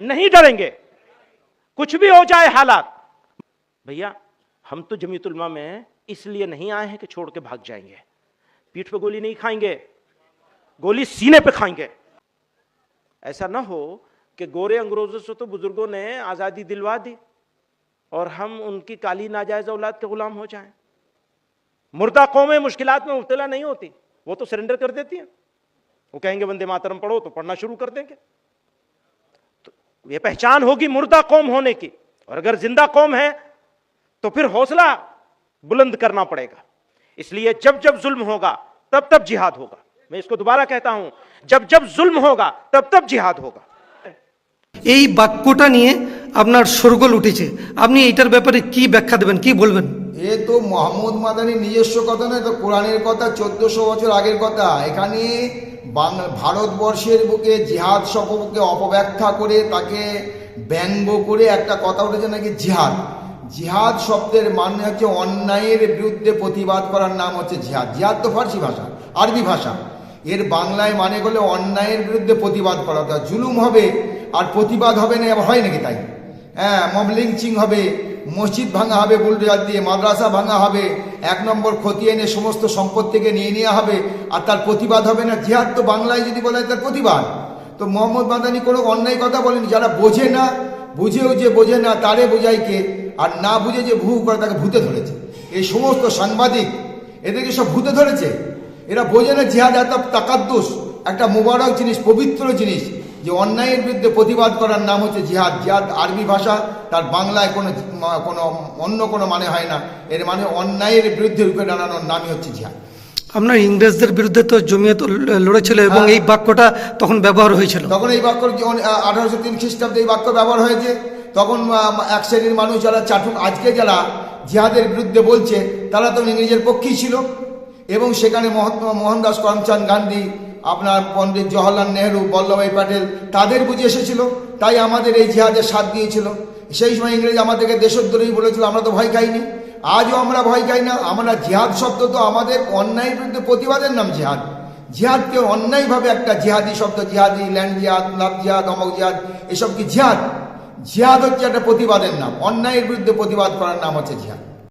नहीं डरेंगे। कुछ भी हो जाए हालात। भैया, हम तो जमीतुलमा में इसलिए नहीं आए हैं कि छोड़ के भाग जाएँगे। पीठ पे गोली नहीं खाएँगे, गोली सीने पे खाएँगे। ऐसा ना हो कि गोरे अंग्रेज़ों से तो बुज़ुर्गों ने आज़ादी दिलवा दी और हम उनकी काली नाजायज औलाद के गुलाम हो जाएँ। मुर्दा कौमें मुश्किलात में मुब्तला नहीं होती, वो तो सरेंडर कर देती हैं। वो कहेंगे, वंदे मातरम पढ़ो तो पढ़ना शुरू कर देंगे। ये पहचान होगी मुर्दा कौम होने की और अगर जिंदा कौम है तो फिर हौसला बुलंद करना पड़ेगा इसलिए जब जब जुल्म होगा तब तब जिहाद होगा मैं इसको दोबारा कहता हूं जब जब जुल्म होगा तब तब जिहाद होगा এই বাক্যটা নিয়ে আপনার সরগোল উঠেছে আপনি এইটার ব্যাপারে কি ব্যাখ্যা দেবেন কি বলবেন এ তো মোহাম্মদ মাদানির নিজস্ব কথা নয় তো কোরআনের কথা চোদ্দশো বছর আগের কথা এখানে বাংলা ভারতবর্ষের বুকে জিহাদ শব্দকে অপব্যাখ্যা করে তাকে ব্যঙ্গ করে একটা কথা উঠেছে নাকি জিহাদ। জিহাদ শব্দের মানে হচ্ছে অন্যায়ের বিরুদ্ধে প্রতিবাদ করার নাম হচ্ছে জিহাদ। জিহাদ তো ফার্সি ভাষা, আরবি ভাষা। এর বাংলায় মানে করলে অন্যায়ের বিরুদ্ধে প্রতিবাদ করা। জুলুম হবে আর প্রতিবাদ হবে না, হয় নাকি তাই? হ্যাঁ মব লিঞ্চিং হবে মসজিদ ভাঙা হবে বুলডোজার দিয়ে, মাদ্রাসা ভাঙা হবে। এক নম্বর ক্ষতি এনে সমস্ত সম্পদ থেকে নিয়ে নেওয়া হবে। আর তার প্রতিবাদ হবে না জিহাদ? তো বাংলায় যদি বলা হয় তার প্রতিবাদ। তো মোহাম্মদ মাদানি কোনো অন্যায় কথা বলেনি। যারা বোঝে না, বুঝেও যে বোঝে না, তারে বোঝায় কে? আর না বুঝে যে ভু করে তাকে ভূতে ধরেছে। এই সমস্ত সাংবাদিক, এদেরকে সব ভূতে ধরেছে। এরা বোঝে না জিহাদ এত তাকাদ্দুস, একটা মুবারক জিনিস, পবিত্র জিনিস। যে অন্যায়ের বিরুদ্ধে প্রতিবাদ করার নাম হচ্ছে জিহাদ। জিহাদ আরবি ভাষা তার বাংলায় কোনো কোনো অন্য কোনো মানে হয় না। এর মানে অন্যায়ের বিরুদ্ধে রূপে দাঁড়ানোর নামই হচ্ছে জিহাদ। আপনার ইংরেজদের বিরুদ্ধে তো জমিয়ত লড়েছিল এবং এই বাক্যটা তখন ব্যবহার হয়েছিল। তখন এই বাক্য আঠারোশো তিন খ্রিস্টাব্দে এই বাক্য ব্যবহার হয়েছে। তখন এক শ্রেণির মানুষ যারা চাটুক আজকে যারা জিহাদের বিরুদ্ধে বলছে তারা তো ইংরেজের পক্ষেই ছিল। এবং সেখানে মহাত্মা মোহনদাস করমচাঁদ গান্ধী আপনার পণ্ডিত জওয়াহরলাল নেহরু বল্লভাই প্যাটেল, তাদের বুঝে এসেছিল? তাই আমাদের এই জিহাদের সাথ দিয়েছিল। সেই সময় ইংরেজ আমাদেরকে দেশদ্রোহী বলেছিল, আমরা তো ভয় খাইনি। আজও আমরা ভয় খাই না। আমরা জিহাদ শব্দ তো আমাদের অন্যায়ের বিরুদ্ধে প্রতিবাদের নাম জিহাদ। জিহাদকে অন্যায়ভাবে একটা জিহাদি শব্দ, জিহাদি, ল্যান্ড জিহাদ, লাভ জিহাদ, অমক জিহাদ, এসব কি জিহাদ? জিহাদ হচ্ছে একটা প্রতিবাদের নাম। অন্যায়ের বিরুদ্ধে প্রতিবাদ করার নাম হচ্ছে জিহাদ।